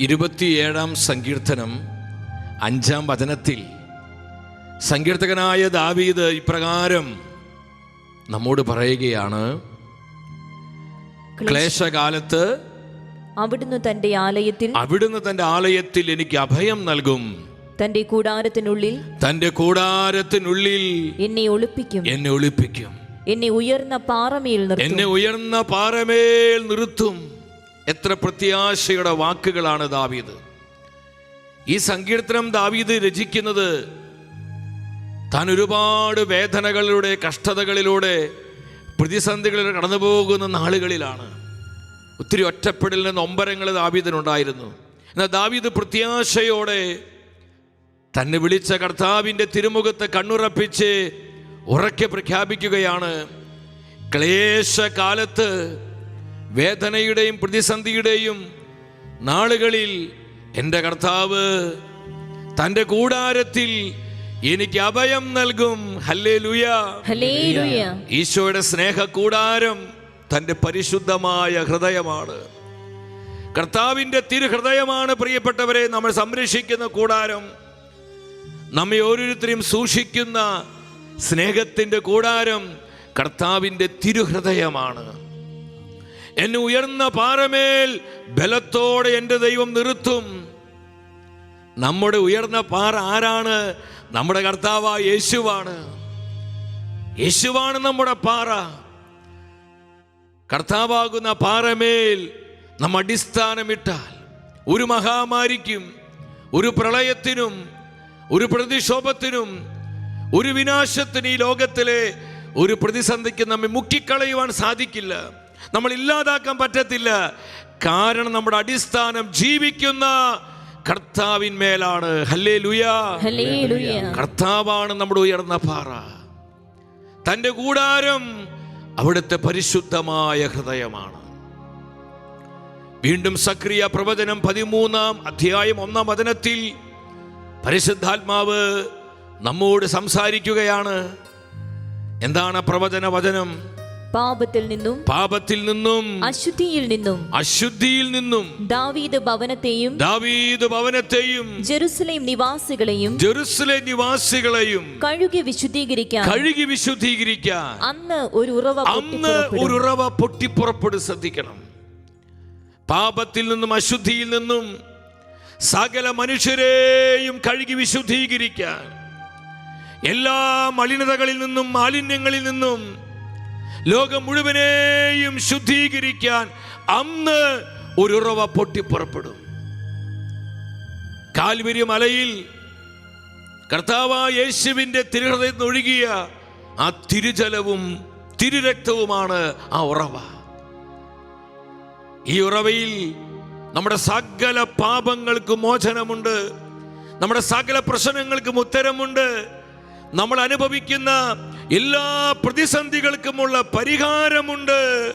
ഇരുപത്തിയേഴാം സങ്കീർത്തനം അഞ്ചാം വചനത്തിൽ സങ്കീർത്തകനായ ദാവീദ് ഇപ്രകാരം നമ്മോട് പറയുകയാണ് ക്ലേശകാലത്ത് അവിടുന്ന് തന്റെ ആലയത്തിൽ അവിടുന്ന് തന്റെ ആലയത്തിൽ എനിക്ക് അഭയം നൽകും. തന്റെ കൂടാരത്തിനുള്ളിൽ തന്റെ കൂടാരത്തിനുള്ളിൽ എന്നെ ഒളിപ്പിക്കും. എന്നെ ഒളിപ്പിക്കും. എന്നെ ഉയർന്ന പാറമേൽ നിർത്തും. എന്നെ ഉയർന്ന പാറമേൽ നിർത്തും. എത്ര പ്രത്യാശയുടെ വാക്കുകളാണ് ദാവീദ്. ഈ സങ്കീർത്തനം ദാവീദ് രചിക്കുന്നത് താൻ ഒരുപാട് വേദനകളിലൂടെ കഷ്ടതകളിലൂടെ പ്രതിസന്ധികളിലൂടെ കടന്നു പോകുന്ന നാളുകളിലാണ്. ഒത്തിരി ഒറ്റപ്പെടലിന് നൊമ്പരങ്ങൾ ദാവീദിനുണ്ടായിരുന്നു. എന്നാൽ ദാവീദ് പ്രത്യാശയോടെ തന്നെ വിളിച്ച കർത്താവിന്റെ തിരുമുഖത്ത് കണ്ണുറപ്പിച്ച് ഉറക്കെ പ്രഖ്യാപിക്കുകയാണ്. ക്ലേശകാലത്ത് വേദനയുടെയും പ്രതിസന്ധിയുടെയും നാളുകളിൽ എന്റെ കർത്താവ് തന്റെ കൂടാരത്തിൽ എനിക്ക് അഭയം നൽകും. ഈശോയുടെ സ്നേഹ കൂടാരം തന്റെ പരിശുദ്ധമായ ഹൃദയമാണ്. കർത്താവിന്റെ തിരുഹൃദയമാണ് പ്രിയപ്പെട്ടവരെ നമ്മൾ സംരക്ഷിക്കുന്ന കൂടാരം. നമ്മെ ഓരോരുത്തരെയും സൂക്ഷിക്കുന്ന സ്നേഹത്തിന്റെ കൂടാരം കർത്താവിന്റെ തിരുഹൃദയമാണ്. എന്നെ ഉയർന്ന പാറമേൽ ബലത്തോടെ എന്റെ ദൈവം നിർത്തും. നമ്മുടെ ഉയർന്ന പാറ ആരാണ്? നമ്മുടെ കർത്താവ് യേശുവാണ്. യേശുവാണ് നമ്മുടെ പാറ. കർത്താവാകുന്ന പാറമേൽ നാം അടിസ്ഥാനമിട്ടാൽ ഒരു മഹാമാരിക്കും ഒരു പ്രളയത്തിനും ഒരു പ്രതിക്ഷോഭത്തിനും ഒരു വിനാശത്തിന് ഈ ലോകത്തിലെ ഒരു പ്രതിസന്ധിക്ക് നമ്മെ മുക്കിക്കളയുവാൻ സാധിക്കില്ല. നമ്മൾ ഇല്ലാതാക്കാൻ പറ്റത്തില്ല. കാരണം നമ്മുടെ അടിസ്ഥാനം ജീവിക്കുന്ന കർത്താവിന്മേലാണ്. ഹല്ലേ ലുയാ കർത്താവാണ് നമ്മുടെ ഉയർന്ന പാറ. തന്റെ കൂടാരം അവിടുത്തെ പരിശുദ്ധമായ ഹൃദയമാണ്. വീണ്ടും സക്രിയ പ്രവചനം പതിമൂന്നാം അധ്യായം ഒന്നാം വചനത്തിൽ പരിശുദ്ധാത്മാവ് നമ്മോട് സംസാരിക്കുകയാണ്. എന്താണ് പ്രവചന വചനം? പാപത്തിൽ നിന്നും പാപത്തിൽ നിന്നും അശുദ്ധിയിൽ നിന്നും അശുദ്ധിയിൽ നിന്നും ദാവീദ് ഭവനത്തെയും ദാവീദ് ഭവനത്തെയും ജെറുസലേം നിവാസികളെയും ജെറുസലേം നിവാസികളെയും കഴുകി വിശുദ്ധീകരിക്കാൻ കഴുകി വിശുദ്ധീകരിക്കാൻ അന്ന് ഒരു ഉറവ അന്ന്. ഒരു ഉറവ പൊട്ടിപ്പുറപ്പെടും ശ്രദ്ധിക്കണം പാപത്തിൽ നിന്നും അശുദ്ധിയിൽ നിന്നും സകല മനുഷ്യരെയും കഴുകി വിശുദ്ധീകരിക്കാൻ എല്ലാ മലിനതകളിൽ നിന്നും മാലിന്യങ്ങളിൽ നിന്നും ലോകം മുഴുവനെയും ശുദ്ധീകരിക്കാൻ അന്ന് ഒരു ഉറവ പൊട്ടിപ്പുറപ്പെടും. കാൽവരി മലയിൽ കർത്താവായ യേശുവിന്റെ തിരുഹൃദയത്തിൽ ഒഴുകിയ ആ തിരുജലവും തിരുരക്തവുമാണ് ആ ഉറവ. ഈ ഉറവയിൽ നമ്മുടെ സകല പാപങ്ങൾക്ക് മോചനമുണ്ട്. നമ്മുടെ സകല പ്രശ്നങ്ങൾക്കും ഉത്തരമുണ്ട്. നമ്മൾ അനുഭവിക്കുന്ന എല്ലാ പ്രതിസന്ധികൾക്കുമുള്ള പരിഹാരമുണ്ട്.